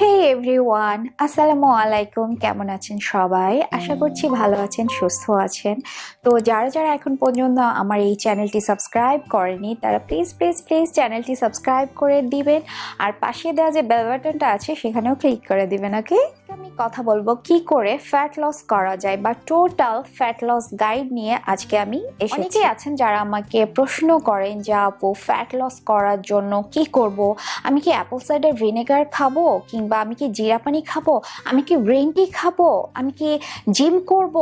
হে everyone আসসালামু আলাইকুম কেমন আছেন সবাই? আশা করছি ভালো আছেন সুস্থ আছেন। তো যারা যারা এখন পর্যন্ত আমার এই চ্যানেলটি সাবস্ক্রাইব করেনি তারা প্লিজ প্লিজ প্লিজ চ্যানেলটি সাবস্ক্রাইব করে দিবেন। আর পাশে দেওয়া যে বেল বাটনটা আছে সেখানেও ক্লিক করে দিবেন ওকে আমি কথা বলব কি করে ফ্যাট লস করা যায় বা টোটাল ফ্যাট লস গাইড নিয়ে আজকে আমি অনেকেই আছেন যারা আমাকে প্রশ্ন করেন যে আপু ফ্যাট লস করার জন্য কি করব? আমি কি অ্যাপল সাইডার ভিনেগার খাব কিংবা আমি কি জিরা পানি খাব? আমি কি গ্রিন টি খাব? আমি কি জিম করব?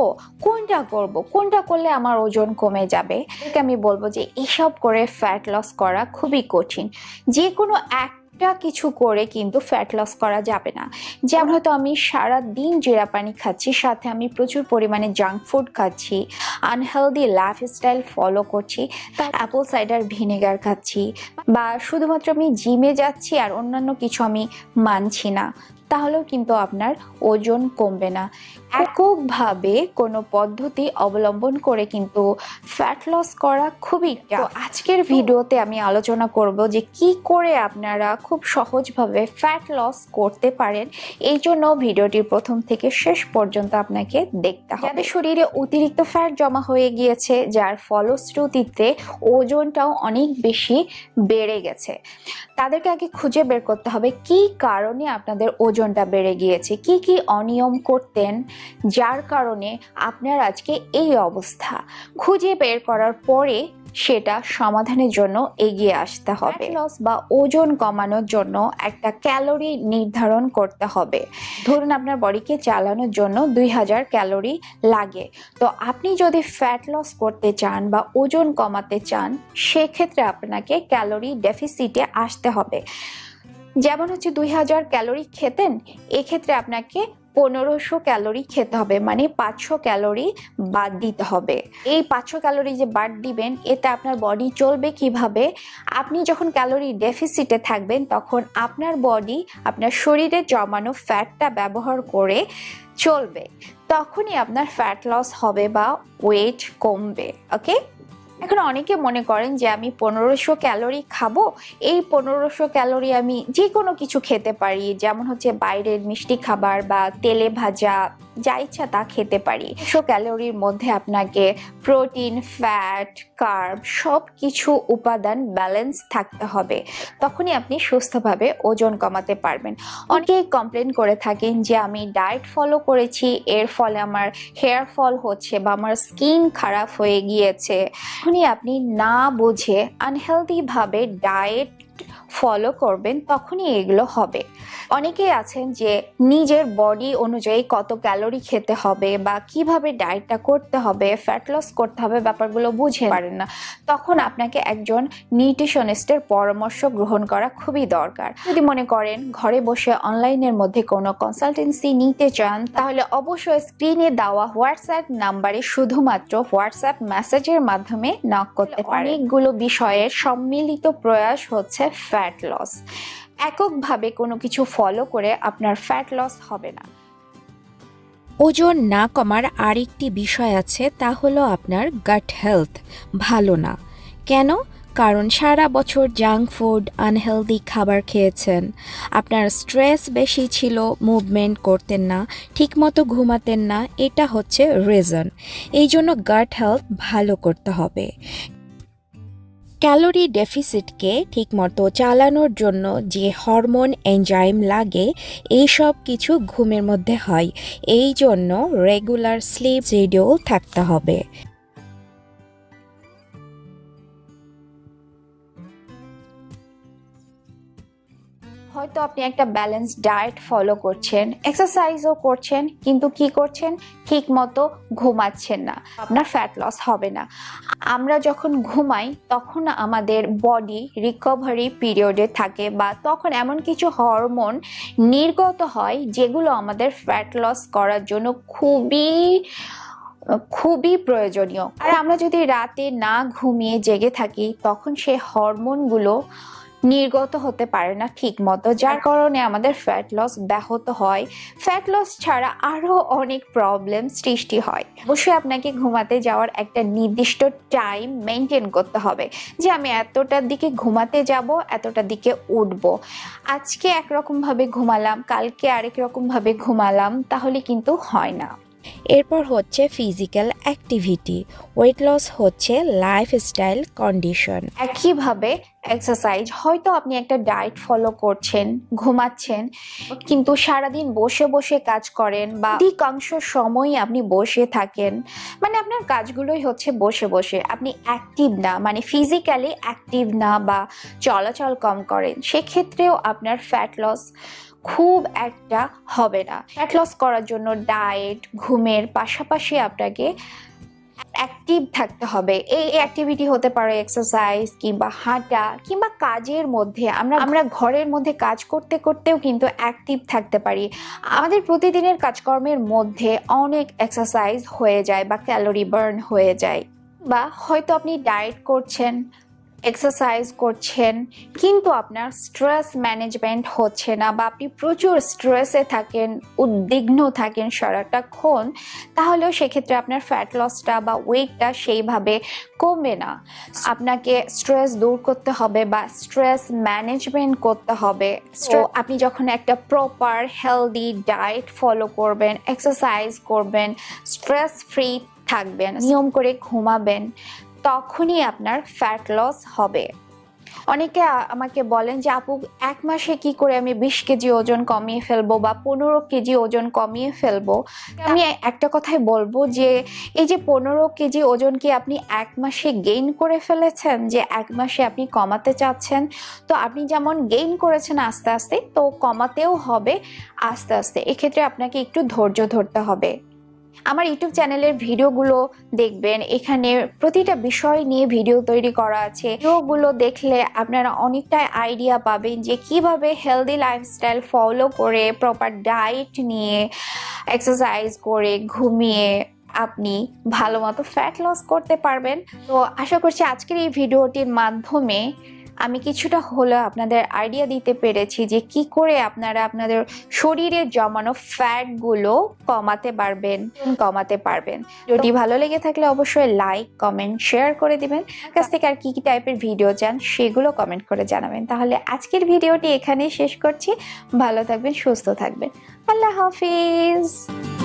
কোনটা করব? কোনটা করলে আমার ওজন কমে যাবে? আমি বলব যে এসব করে ফ্যাট লস করা খুবই কঠিন। যে কোনো একটা কিছু করে কিন্তু ফ্যাট লস করা যাবে না। যেমন হয়তো আমি সারা দিন জিরা পানি খাচ্ছি, সাথে আমি প্রচুর পরিমাণে জাঙ্ক ফুড খাচ্ছি আনহেলদি লাইফস্টাইল ফলো করছি তার অ্যাপল সাইডার ভিনেগার খাচ্ছি, বা শুধুমাত্র আমি জিমে যাচ্ছি আর অন্যান্য কিছু আমি মানছি না। তাহলেও কিন্তু আপনার ওজন কমবে না। এককভাবে কোনো পদ্ধতি অবলম্বন করে কিন্তু ফ্যাট লস করা খুবই তো আজকের ভিডিওতে আমি আলোচনা করব যে কি করে আপনারা খুব সহজভাবে ফ্যাট লস করতে পারেন। এই জন্য ভিডিওটির প্রথম থেকে শেষ পর্যন্ত আপনাকে দেখতে হবে। যাদের শরীরে অতিরিক্ত ফ্যাট জমা হয়ে গিয়েছে যার ফলশ্রুতিতে ওজনটাও অনেক বেশি বেড়ে গেছে তাদেরকে আগে খুঁজে বের করতে হবে কি কারণে আপনাদের ওজনটা বেড়ে গিয়েছে, কি কি অনিয়ম করতেন, যার কারণে আপনার আজকে এই অবস্থা। খুঁজে বের করার পরে সেটা সমাধানের জন্য এগিয়ে আসতে হবে। লস বা ওজন কমানোর জন্য একটা ক্যালোরি নির্ধারণ করতে হবে। ধরুন আপনার বডিকে চালানোর জন্য দুই হাজার ক্যালোরি লাগে। তো আপনি যদি ফ্যাট লস করতে চান বা ওজন কমাতে চান, সেক্ষেত্রে আপনাকে ক্যালোরি ডেফিসিটে আসতে হবে। যেমন হচ্ছে দুই হাজার ক্যালোরি খেতেন, এক্ষেত্রে আপনাকে পনেরোশো ক্যালোরি খেতে হবে মানে পাঁচশো ক্যালোরি বাদ দিতে হবে। এই পাঁচশো ক্যালোরি যে বাদ দিবেন, এতে আপনার বডি চলবে কীভাবে? আপনি যখন ক্যালোরি ডেফিসিটে থাকবেন, তখন আপনার বডি আপনার শরীরে জমানো ফ্যাটটা ব্যবহার করে চলবে। তখনই আপনার ফ্যাট লস হবে বা ওয়েট কমবে ওকে এখন অনেকে মনে করেন যে আমি পনেরোশো ক্যালোরি খাব, এই পনেরোশো ক্যালোরি আমি যে কোনো কিছু খেতে পারি, যেমন হচ্ছে বাইরের মিষ্টি খাবার বা তেলে ভাজা, যা ইচ্ছা তা খেতে পারি। একশো ক্যালোরির মধ্যে আপনাকে প্রোটিন, ফ্যাট, কার্ব সব কিছু উপাদান ব্যালেন্স থাকতে হবে। তখনই আপনি সুস্থভাবে ওজন কমাতে পারবেন। অনেকেই কমপ্লেন করে থাকেন যে আমি ডায়েট ফলো করেছি, এর ফলে আমার হেয়ার ফল হচ্ছে বা আমার স্কিন খারাপ হয়ে গিয়েছে। তখনই আপনি না বুঝে আনহেলদিভাবে ডায়েট ফলো করবেন, তখনই এগুলো হবে। অনেকেই আছেন যে নিজের বডি অনুযায়ী কত ক্যালোরি খেতে হবে বা কীভাবে ডায়েটটা করতে হবে ফ্যাট লস করতে হবে ব্যাপারগুলো বুঝে পারেন না। তখন আপনাকে একজন নিউট্রিশনিস্টের পরামর্শ গ্রহণ করা খুবই দরকার। যদি মনে করেন ঘরে বসে অনলাইনের মধ্যে কোনো কনসালটেন্সি নিতে চান, তাহলে অবশ্যই স্ক্রিনে দেওয়া হোয়াটসঅ্যাপ নাম্বারে শুধুমাত্র হোয়াটসঅ্যাপ মেসেজের মাধ্যমে নক করতে পারেন। অনেকগুলো বিষয়ের সম্মিলিত প্রয়াস হচ্ছে ফ্যাট লস এককভাবে কোনো কিছু ফলো করে আপনার ফ্যাট লস হবে না। ওজন না কমার আরেকটি বিষয় আছে, তা হলো আপনার গাট হেলথ ভালো না। কেন? কারণ সারা বছর জাঙ্ক ফুড আনহেলদি খাবার খেয়েছেন। আপনার স্ট্রেস বেশি ছিল মুভমেন্ট করতেন না, ঠিকমতো ঘুমাতেন না, এটা হচ্ছে রিজন এই জন্য গাট হেলথ ভালো করতে হবে। ক্যালোরি ডেফিসিটকে ঠিকমতো চালানোর জন্য যে হরমোন এনজাইম লাগে এই সব কিছু ঘুমের মধ্যে হয়। এই জন্য রেগুলার স্লিপ শিডিউল থাকতে হবে। হয়তো আপনি একটা ব্যালেন্স ডায়েট ফলো করছেন এক্সারসাইজও করছেন, কিন্তু কি করছেন? ঠিক মতো ঘুমাচ্ছেন না। আপনার ফ্যাট লস হবে না। আমরা যখন ঘুমাই, তখন আমাদের বডি রিকভারি পিরিয়ডে থাকে বা তখন এমন কিছু হরমোন নির্গত হয় যেগুলো আমাদের ফ্যাট লস করার জন্য খুবই খুবই প্রয়োজনীয়। আর আমরা যদি রাতে না ঘুমিয়ে জেগে থাকি, তখন সেই হরমোনগুলো নির্গত হতে পারে না ঠিক মতো যার কারণে আমাদের ফ্যাট লস ব্যাহত হয়। ফ্যাট লস ছাড়া আরও অনেক প্রবলেম সৃষ্টি হয়। অবশ্যই আপনাকে ঘুমাতে যাওয়ার একটা নির্দিষ্ট টাইম মেনটেন করতে হবে যে আমি এতটার দিকে ঘুমাতে যাব, এতটার দিকে উঠবো। আজকে একরকমভাবে ঘুমালাম, কালকে আরেক রকমভাবে ঘুমালাম, তাহলে কিন্তু হয় না। এরপর হচ্ছে ফিজিক্যাল অ্যাক্টিভিটি ওয়েট লস হচ্ছে লাইফস্টাইল কন্ডিশন একইভাবে এক্সারসাইজ হয়তো আপনি একটা ডায়েট ফলো করছেন ঘুমাচ্ছেন কিন্তু সারাদিন বসে বসে কাজ করেন বা অধিকাংশ সময় আপনি বসে থাকেন মানে আপনার কাজগুলোই হচ্ছে বসে বসে আপনি অ্যাক্টিভ না মানে ফিজিক্যালি অ্যাক্টিভ না বা চলাচল কম করেন সেক্ষেত্রেও আপনার ফ্যাট লস খুব একটা হবে না। ফ্যাট লস করার জন্য ডায়েট ঘুমের পাশাপাশি আপনাকে অ্যাক্টিভ থাকতে হবে। এই অ্যাক্টিভিটি হতে পারে এক্সারসাইজ কিংবা হাঁটা কিংবা কাজের মধ্যে। আমরা আমরা ঘরের মধ্যে কাজ করতে করতেও কিন্তু অ্যাক্টিভ থাকতে পারি। আমাদের প্রতিদিনের কাজকর্মের মধ্যে অনেক এক্সারসাইজ হয়ে যায় বা ক্যালোরি বার্ন হয়ে যায়। বা হয়তো আপনি ডায়েট করছেন এক্সারসাইজ করছেন কিন্তু আপনার স্ট্রেস ম্যানেজমেন্ট হচ্ছে না বা আপনি প্রচুর স্ট্রেসে থাকেন উদ্বিগ্ন থাকেন সারাটাক্ষণ তাহলেও সেক্ষেত্রে আপনার ফ্যাট লসটা বা ওয়েটটা সেইভাবে কমবে না। আপনাকে স্ট্রেস দূর করতে হবে বা স্ট্রেস ম্যানেজমেন্ট করতে হবে। তো আপনি যখন একটা প্রপার হেলদি ডায়েট ফলো করবেন এক্সারসাইজ করবেন স্ট্রেস ফ্রি থাকবেন নিয়ম করে ঘুমাবেন তখনই আপনার ফ্যাট লস হবে। অনেকে আমাকে বলেন যে, আপু, এক মাসে কি করে আমি বিশ কেজি ওজন কমিয়ে ফেলব বা পনেরো কেজি ওজন কমিয়ে ফেলব? আমি একটা কথাই বলব যে, এই যে পনেরো কেজি ওজন কি আপনি এক মাসে গেইন করে ফেলেছেন? যে এক মাসে আপনি কমাতে চাচ্ছেন? তো আপনি যেমন গেইন করেছেন আস্তে আস্তে, তো কমাতেও হবে আস্তে আস্তে। এক্ষেত্রে আপনাকে একটু ধৈর্য ধরতে হবে। আমার ইউটিউব চ্যানেলের ভিডিওগুলো দেখবেন। এখানে প্রতিটা বিষয় নিয়ে ভিডিও তৈরি করা আছে। ভিডিওগুলো দেখলে আপনারা অনেকটাই আইডিয়া পাবেন যে কীভাবে হেলদি লাইফস্টাইল ফলো করে প্রপার ডায়েট নিয়ে এক্সারসাইজ করে ঘুমিয়ে আপনি ভালো মতো ফ্যাট লস করতে পারবেন। তো আশা করছি আজকের এই ভিডিওটির মাধ্যমে আমি কিছুটা হলেও আপনাদের আইডিয়া দিতে পেরেছি যে কি করে আপনারা আপনাদের শরীরে জমানো ফ্যাটগুলো কমাতে পারবেন কমাতে পারবেন। যদি ভালো লেগে থাকলে অবশ্যই লাইক কমেন্ট শেয়ার করে দিবেন। কাছ থেকে আর কি কি টাইপের ভিডিও চান সেগুলো কমেন্ট করে জানাবেন। তাহলে আজকের ভিডিওটি এখানেই শেষ করছি। ভালো থাকবেন সুস্থ থাকবেন। আল্লাহ হাফিজ।